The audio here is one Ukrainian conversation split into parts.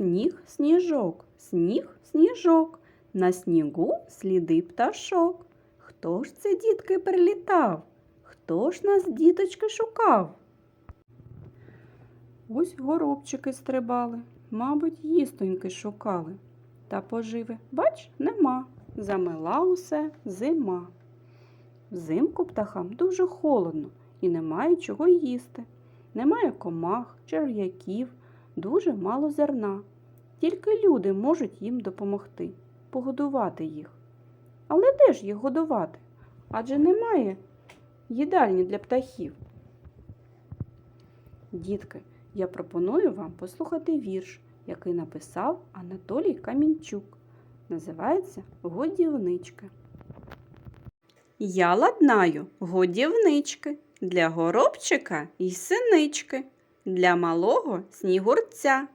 Сніг, сніжок, сніг, сніжок, на снігу сліди пташок. Хто ж це, дітки, прилітав? Хто ж нас, діточки, шукав? Ось горобчики стрибали, мабуть, їстоньки шукали. Та поживи, бач, нема. Замила усе зима. Взимку птахам дуже холодно і немає чого їсти. Немає комах, черв'яків, дуже мало зерна. Тільки люди можуть їм допомогти, погодувати їх. Але де ж їх годувати? Адже немає їдальні для птахів. Дітки, я пропоную вам послухати вірш, який написав Анатолій Камінчук. Називається Годівнички. Я ладнаю годівнички для горобчика й синички, для малого снігурця,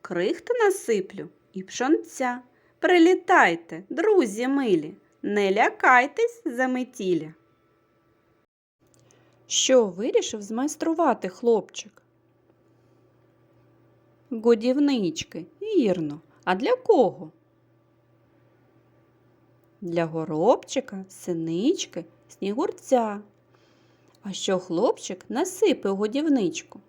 крихт насиплю і пшонця. Прилітайте, друзі милі, не лякайтесь заметілі. Що вирішив змайструвати хлопчик? Годівнички, вірно. А для кого? Для горобчика, синички, снігурця. А що хлопчик насипе у годівничку?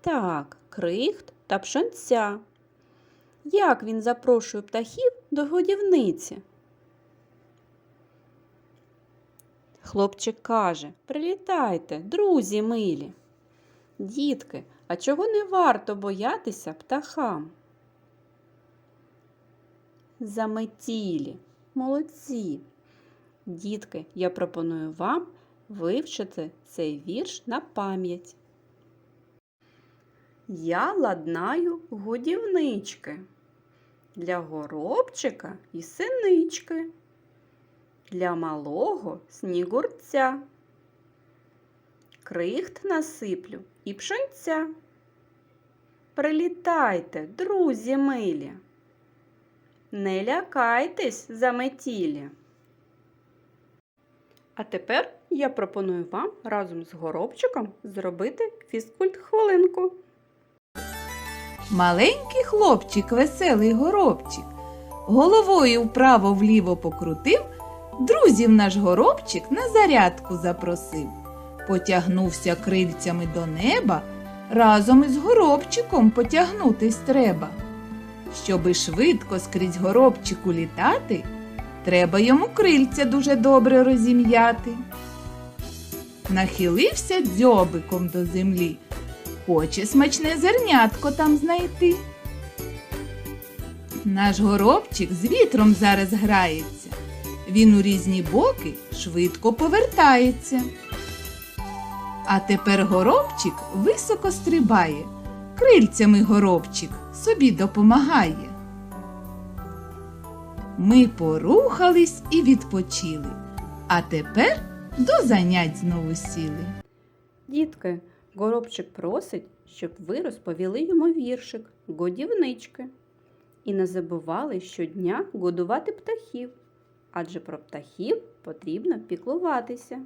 Так, крихт та пшенця. Як він запрошує птахів до годівниці? Хлопчик каже Прилітайте, друзі милі. Дітки, а чого не варто боятися птахам? Заметілі, молодці. Дітки, я пропоную вам вивчити цей вірш на пам'ять. Я ладнаю годівнички для горобчика і синички, для малого снігурця. Крихт насиплю і пшенця. Прилітайте, друзі милі. Не лякайтесь заметілі. А тепер я пропоную вам разом з горобчиком зробити фізкульт хвилинку. Маленький хлопчик, веселий горобчик, головою вправо-вліво покрутив, друзів наш горобчик на зарядку запросив. Потягнувся крильцями до неба, разом із горобчиком потягнутись треба. Щоби швидко скрізь горобчику літати, треба йому крильця дуже добре розім'яти. Нахилився дзьобиком до землі, хоче смачне зернятко там знайти. Наш горобчик з вітром зараз грається. Він у різні боки швидко повертається. А тепер горобчик високо стрибає, крильцями горобчик собі допомагає. Ми порухались і відпочили, а тепер до занять знову сіли. Дітки, горобчик просить, щоб ви розповіли йому віршик годівнички і не забували щодня годувати птахів, адже про птахів потрібно піклуватися.